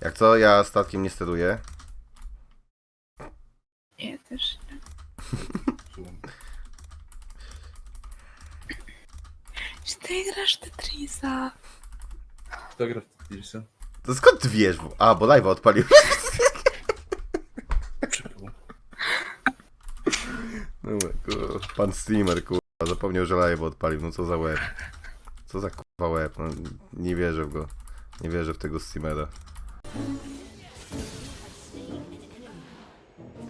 Jak co, ja statkiem nie steruję. Nie, też nie. Czy ty grasz Tetrisa? Kto gra w Tetrisa? To skąd ty wiesz? A, bo live'a odpalił. No, kur- pan streamer, kurwa, zapomniał, że live'a odpalił. No co za łeb. Co za kurwa łeb. No, nie wierzę w go. Nie wierzę w tego streamera.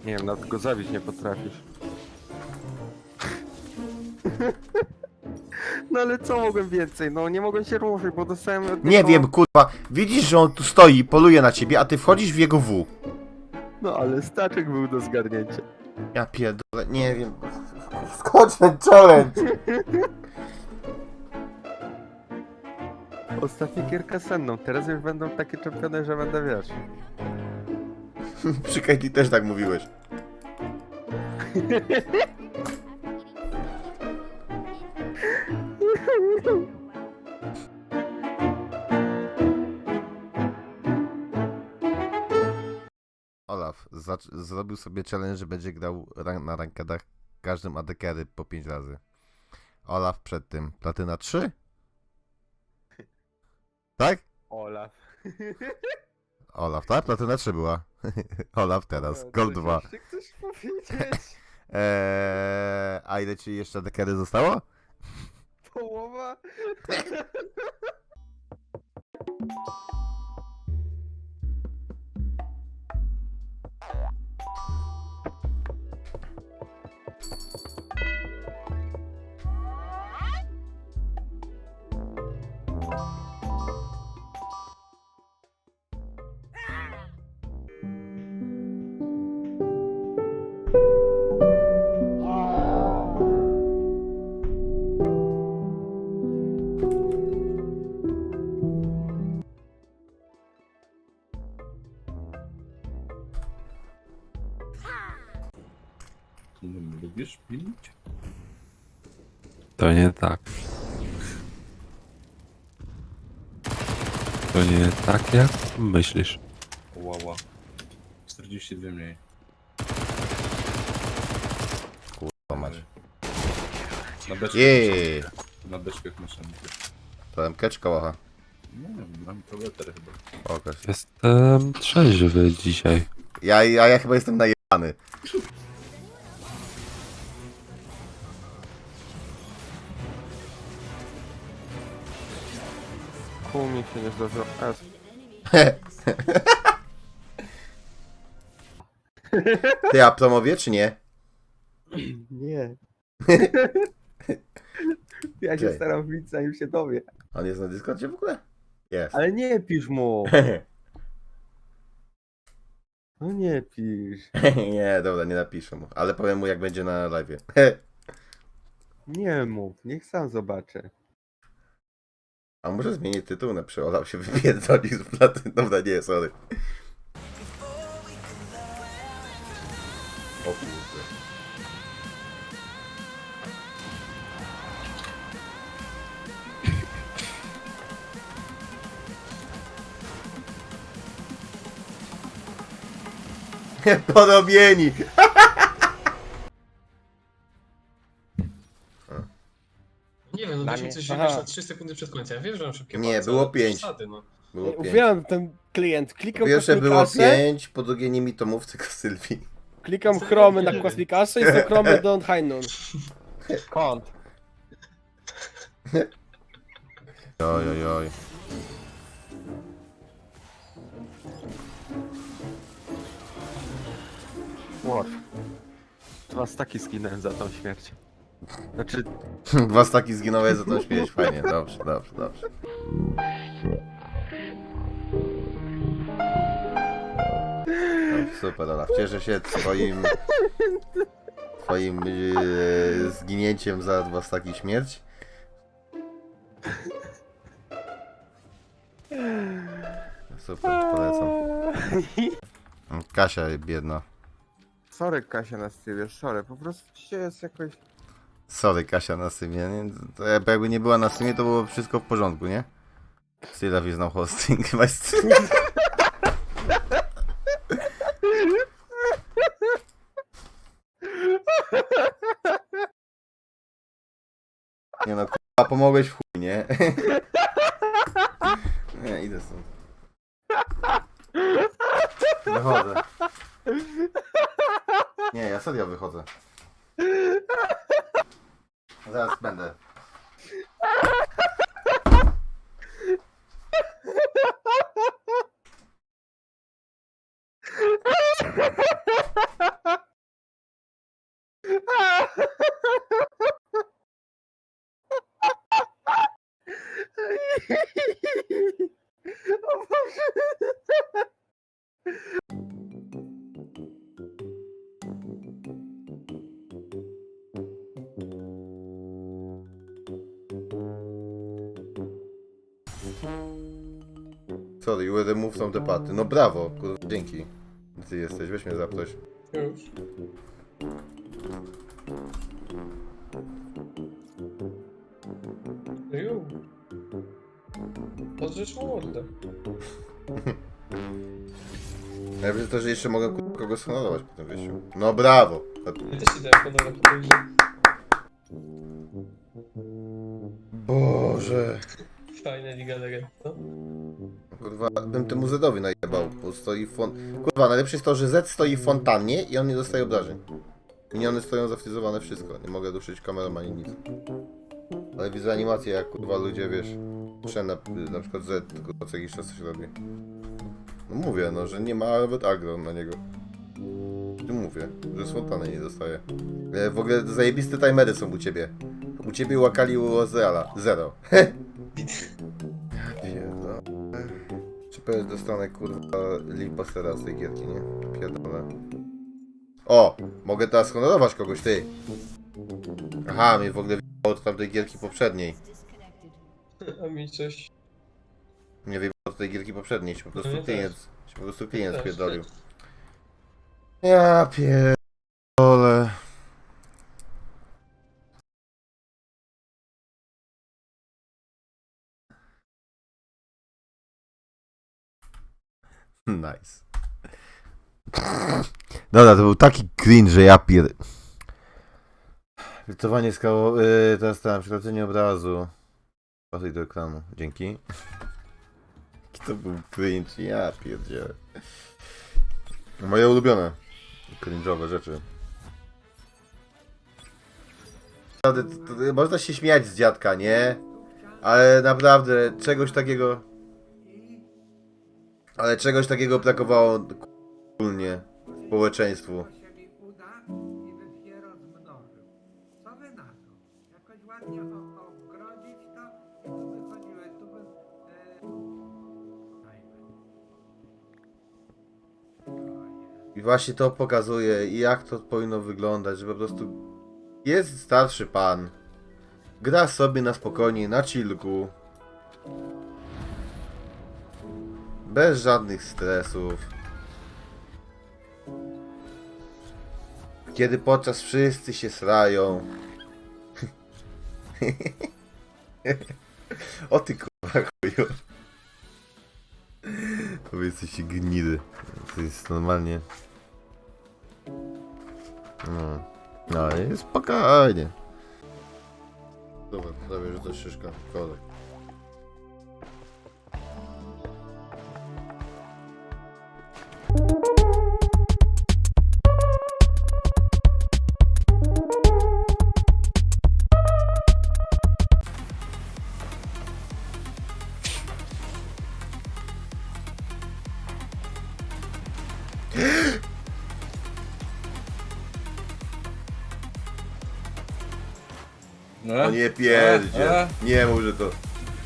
Nie wiem, nawet go zabić nie potrafisz. No ale co mogłem więcej? No nie mogłem się ruszyć, bo dostałem Nie wiem, kurwa. Widzisz, że on tu stoi, poluje na ciebie, a ty wchodzisz w jego W. No ale staczek był do zgarnięcia. Ja pierdolę, nie wiem. Skocz ten challenge! Ostatnia gierka senną, teraz już będą takie czempiony, że będę wiesz. Przy Katie też tak mówiłeś. Olaf zrobił sobie challenge, że będzie grał ran- na rankedach każdym adekery po 5 razy. Olaf przed tym. Platyna 3? Tak? Olaf. Olaf, tak? Platyna 3 była. Olaf teraz. Gold 2. Czy chcesz powiedzieć? Eee, a ile ci jeszcze dekery zostało? Połowa? To nie tak. To nie tak jak myślisz. Łała. 42 mniej. O mać. Na beczkach. Jej! Na beczkach maszynki. To MK czy kałacha? Nie wiem, mam proletarę chyba. Pokaż. Jestem trzeźwy dzisiaj. Ja, ja, ja chyba jestem najebany. Kół mi się nie zdarzyło. S. Ty, a promowie czy nie? Nie. ja się Okej. staram wbić zanim się dowie. On jest na Discordzie w ogóle? Jest. Ale nie pisz mu. No nie pisz. nie, dobra, nie napiszę mu. Ale powiem mu jak będzie na live. Nie mów, niech sam zobaczy. A może zmienić tytuł na przeolał się wypierdoli z platy. Dobra, nie, sorry. O kurde. Porobieni! Mnie- coś Aha. wiesz na 3 sekundy przed końcem. Ja wiem, że mam szybkie Nie, palce, było ale pięć. przesady, no. Było pięć. Uwielbiam ten klient. Klikam Po pierwsze było kosmikasze, pięć, po drugie nie mi to mów, tylko Sylwii. klikam chromy na kosmikasze i są chromy do Heinun. Kąt. Oj, oj, oj. War. Dwa staki skinąłem za tą śmierć. Znaczy, Dwa staki zginąłeś za tą śmierć, fajnie, dobrze, dobrze, dobrze. No, super, Olaf, cieszę się twoim... Twoim e, zginięciem za dwa staki śmierć. Super, polecam. Kasia biedna. sorry Kasia na stywie, sorry, po prostu dzisiaj jest jakoś... Sorry, Kasia na Symie. Nie? To jakby nie była na Symie, to było wszystko w porządku, nie? Still love no hosting. Chyba. Nie no, k***a, pomogłeś w chuj, nie? Nie, idę stąd. Wychodzę. Nie, ja serio wychodzę. Zaraz będę. Sorry, party. No brawo, kurwa, dzięki. Ty jesteś, weź mnie zaproś. Już. Ju. Podrzesz mordę. Ja wiem to, że jeszcze mogę kurwa, kogoś honorować po tym wyjściu. No brawo. Ja też idę po tej grze. Boże. Fajna Liga Legend. Kurwa, bym temu Zedowi najebał, bo stoi w fon... Kurwa, najlepsze jest to, że Z stoi w fontannie i on nie dostaje obrażeń. Miniony stoją zafryzowane wszystko, nie mogę ruszyć kamerą ani nic. Ale widzę animację, jak kurwa ludzie, wiesz, na, na przykład Z, kurwa, co jakiś czas coś robi. No mówię, no, że nie ma nawet agro na niego. Ty mówię, że z nie dostaje. E, w ogóle zajebiste timery są u ciebie. U ciebie u Akali u Ozeala. Zero. Pewnie dostanę kurwa lipostera z tej gierki, nie? Pierdolę. O! Mogę teraz honorować kogoś, ty! Aha, mnie w ogóle wyjebało od tamtej gierki poprzedniej. A mi coś... Nie wyjebało od tej gierki poprzedniej, się po prostu No klient, się po prostu klient Też, spierdolił. też. Ja pierdolę. Nice. Dobra, to był taki cringe, że ja pier... Rytowanie skało... Yy, teraz tam, przekształcenie obrazu. Pasuj do ekranu, dzięki. To był cringe, ja pierdzielę. Moje ulubione cringe'owe rzeczy. Naprawdę, to, to, można się śmiać z dziadka, nie? Ale naprawdę, czegoś takiego... Ale czegoś takiego brakowało ogólnie społeczeństwu. E... I właśnie to pokazuje, jak to powinno wyglądać, że po prostu jest starszy pan, gra sobie na spokojnie, na chillku, bez żadnych stresów. Kiedy podczas wszyscy się srają. o ty kurwa chuju. To wy jesteście gnidy. To jest normalnie. No. No, ale spokojnie. Dobra, że to szyszka. No, O nie pierdzie. A, a. Nie mów, że to.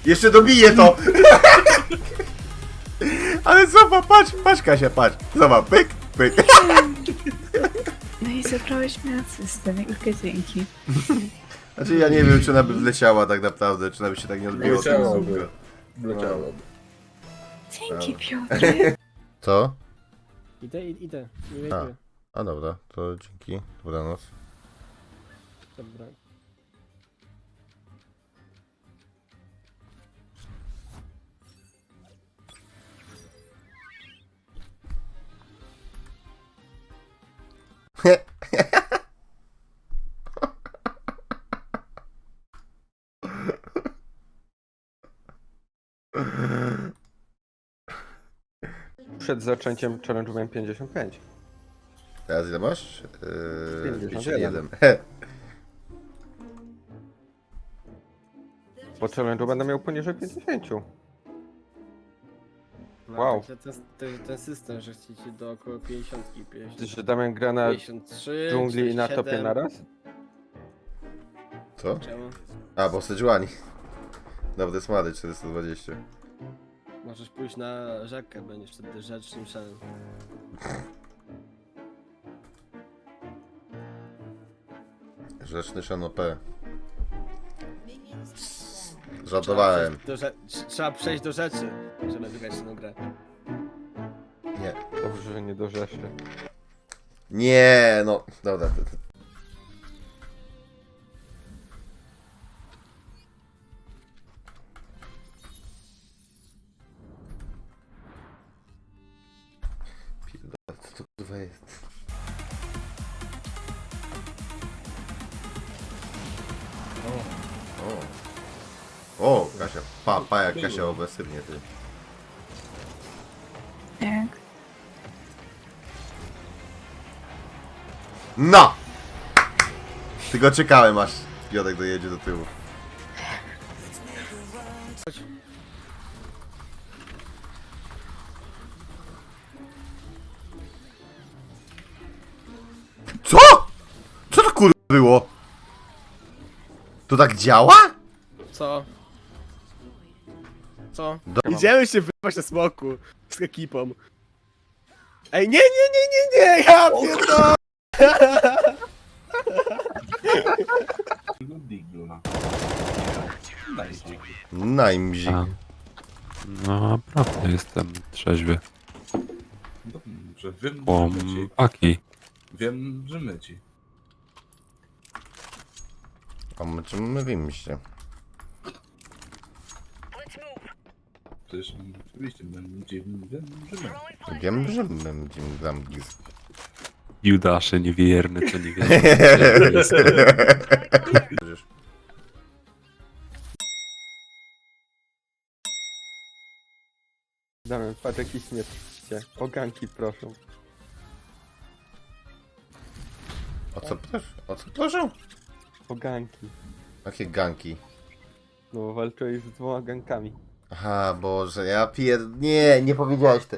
Jeszcze dobiję to! Ale zobacz, patrz, patrz Kasia, patrz. Zobacz, pyk, pyk. No i zabrałeś mi asystę, wielkie dzięki. Znaczy ja nie wiem, czy ona by wleciała tak naprawdę, czy ona by się tak nie odbiła. od tego. Wleciało. Dzięki Piotrek. Co? Idę, i- idę. Nie A. A dobra, to dzięki. Dobranoc. Dobra. Przed zaczęciem challenge miałem 55. Teraz ile masz? Eee, yy, 51. Po challenge'u będę miał poniżej 50. Wow. Ten, ten, ten system, że chcecie do około 50, 50, Ty się Damian gra na 53, dżungli i na 47. topie naraz? Co? Czemu? A, bo Sejuani. Dobra, smady 420. Możesz pójść na rzekę, będziesz wtedy rzecznym szanem. Rzeczny Shan P. Żartowałem. Do rze- trzeba przejść do rzeczy, żeby wygrać tę grę. Nie. Dobrze, że nie do Rzeszy. Nie, no. Dobra. to- to- Pierdolę, co to kurwa jest? O. O, Kasia, pa, pa jak Kasia obesywnie ty. Jak? No! Tylko czekałem aż Piotrek dojedzie do tyłu. Co? Co to kur... było? To tak działa? Co? Co? Do- Idziemy się wypaść na smoku z ekipą. Ej, nie, nie, nie, nie, nie, ja pierdolę! Najmzik. A. No, naprawdę jestem trzeźwy. Dobrze, wiem, że myci. Chłopaki. Wiem, że myci. A my czym mówimy się? Przecież mm, oczywiście wiem, wiem, wiem, że dzień gambis. Judasze niewierny, co nie wie. Damian, patrz jaki śmieszcie. Oganki proszę. O co proszę? O co proszę? Oganki. Jakie ganki? No walczyłeś z dwoma gankami. Aha, Boże, ja pier... Nie, nie powiedziałeś te...